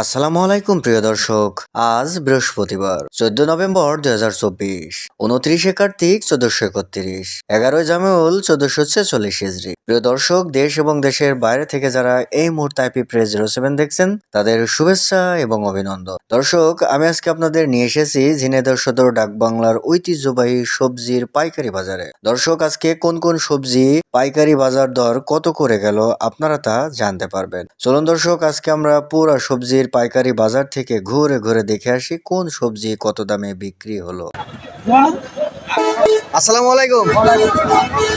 আসসালামু আলাইকুম, প্রিয় দর্শক। আজ বৃহস্পতিবার, চোদ্দ নভেম্বর দুই হাজার চব্বিশ, উনত্রিশে কার্তিক, চোদ্দশো একত্রিশ, এগারোই জামেউল চোদ্দশো ছেচল্লিশ হিজড়ি প্রিয় দর্শক, দেশ এবং দেশের বাইরে থেকে যারা এই মুহূর্তে আইপি প্রেস জিরো সেভেন দেখছেন, তাদের শুভেচ্ছা এবং অভিনন্দন। দর্শক, আমি আজকে আপনাদের নিয়ে এসেছি ঝিনেদার সদর ডাক বাংলার ঐতিহ্যবাহী সবজির পাইকারি বাজারে। দর্শক, আজকে কোন কোন সবজি পাইকারি বাজার দর কত করে গেল আপনারা তা জানতে পারবেন। চলুন দর্শক, আজকে আমরা পুরো সবজির পাইকারি বাজার থেকে ঘুরে ঘুরে দেখে আসি কোন সবজি কত দামে বিক্রি হলো। আসসালামু আলাইকুম।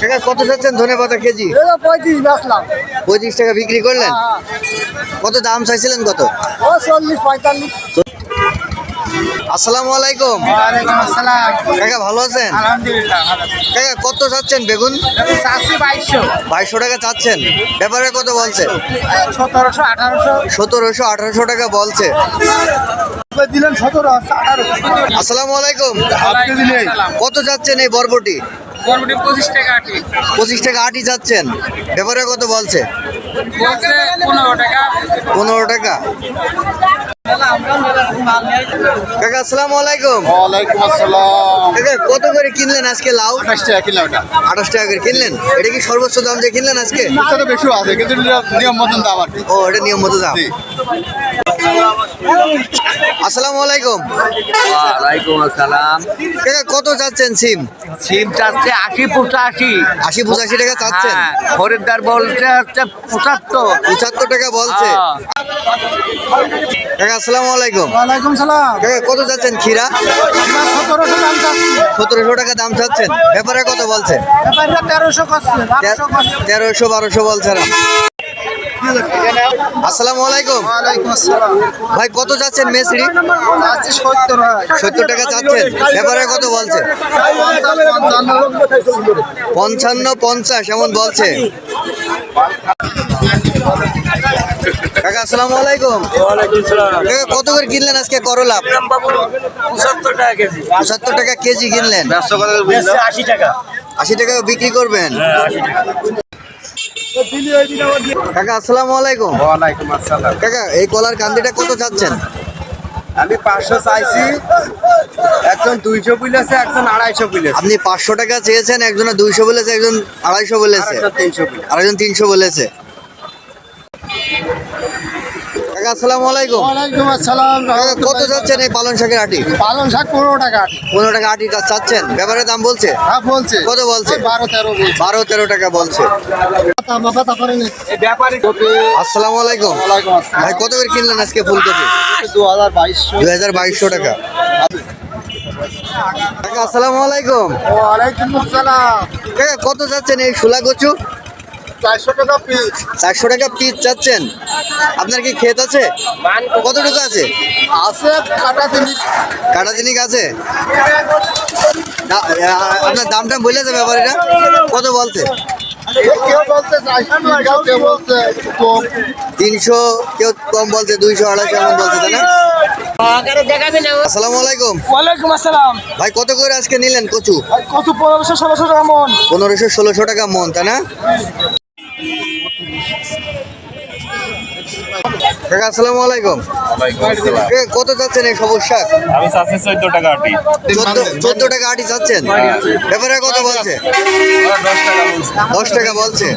কাকা কত চাচ্ছেন ধনে পাতা কেজি? পঁয়ত্রিশ বেচলাম। পঁয়ত্রিশ টাকা বিক্রি করলেন? কত দাম চাইছিলেন কত? চল্লিশ পঁয়তাল্লিশ। আসসালামু আলাইকুম। কাকা ভালো আছেন? আলহামদুলিল্লাহ কাকা কত চাচ্ছেন বেগুন? বাইশশো। টাকা চাচ্ছেন। ব্যাপারে কত বলছে? সতেরোশো আঠারোশো। টাকা বলছে। দিলেন সতেরো আসসালামু আলাইকুম। কত যাচ্ছেন এই বরবটি? পঁচিশ টাকা আটি। পঁচিশ টাকা আটি যাচ্ছেন ব্যাপারে কত বলছে? বলছে পনেরো টাকা। পনেরো টাকা। কাকা আসসালামু আলাইকুম। ওয়ালাইকুম আসসালাম। কাকা কত করে কিনলেন আজকে লাউ? আঠাশ টাকা কিলো ওটা আঠাশ টাকা করে কিনলেন? এটা কি সর্বোচ্চ দাম যে কিনলেন আজকে? এটা তো বেশি আছে কিন্তু নিয়ম- নিয়ম মতন দাম আর ও এটা নিয়ম মতো দাম। আসসালামু আলাইকুম। ওয়ালাইকুম আসসালাম। কাকা কত যাচ্ছেন সিম? সিম চাচ্ছে আশি পঁচাশি। আশি পঁচাশি টাকা চাচ্ছেন? হ্যাঁ খরিদ্দার বলছে হচ্ছে পঁচাত্তর। পঁচাত্তর টাকা বলছে। কাকা আসসালামু আলাইকুম। ওয়ালাইকুম সালাম। কাকা কত যাচ্ছেন ক্ষীরা? সতেরোশো দাম চাচ্ছি। সতেরোশো টাকা দাম চাচ্ছেন? ব্যাপারে কত বলছে ব্যাপারীরা তেরোশো তেরোশো বারোশো বলছে না। আসসালামু আলাইকুম। ভাই কত যাচ্ছেন মেসরি সত্তর সত্তর টাকা চাচ্ছেন ব্যাপারে কত বলছে? পঞ্চান্ন পঞ্চাশ এমন বলছে। কাকা আসসালামু আলাইকুম। কাকা কত করে কিনলেন আজকে করলা? পঁচাত্তর টাকা কেজি। পঁচাত্তর টাকা কেজি কিনলেন। আশি টাকা। আশি টাকা বিক্রি করবেন? কাকা আসসালামু আলাইকুম। ওয়ালাইকুম আসসালাম। কাকা এই কলার কান্দিটা কত চাচ্ছেন? আমি পাঁচশো চাইছি। একজন দুইশো বলেছে একজন আড়াইশো বলেছে। আপনি পাঁচশো টাকা চেয়েছেন একজনে দুইশো বলেছে একজন আড়াইশো বলেছে। একজন তিনশো বলেছে। আরেকজন তিনশো বলেছে। আসসালামু আলাইকুম। ওয়ালাইকুম আসসালাম কত যাচ্ছেন এই পালন শাকের আটি? পালং শাক পনেরো টাকা আটি। পনেরো টাকা আটি টা চাচ্ছেন? ব্যাপারে দাম বলছে? হ্যাঁ বলছে। কত বলছে? বারো তেরো বারো তেরো টাকা বলছে। আসসালামু আলাইকুম। ভাই কত করে কিনলেন আজকে ফুলকপি? দু হাজার বাইশশো দুই হাজার বাইশশো টাকা। কাকা আসসালামু আলাইকুম। ওয়ালাইকুম আসসালাম। কত চাচ্ছেন এই শুলা কচু? চারশো টাকা পিস চাচ্ছেন? আপনার কি ক্ষেত আছে? কতটুকু আছে? আছে কাটা তিনি দিনিক আছে? আপনার দামটা বলে যাবে আবার এটা কত বলছে? তিনশো কেউ কম বলছে দুইশো আড়াইশো এমন বলছে তাই না? আসসালামু আলাইকুম। ওয়ালাইকুম আসসালাম। ভাই কত করে আজকে নিলেন কচু? কত পনেরোশো ষোলোশো টাকা মন। পনেরোশো ষোলোশো টাকা মন তাই না? কাকা আসসালামু আলাইকুম। কত চাচ্ছেন এই সবুজ শাক? আমি চাচ্ছি চোদ্দ টাকা আটি। চোদ্দ টাকা আটি চাচ্ছেন? ব্যাপারে কত বলছি। দশ টাকা বলছে।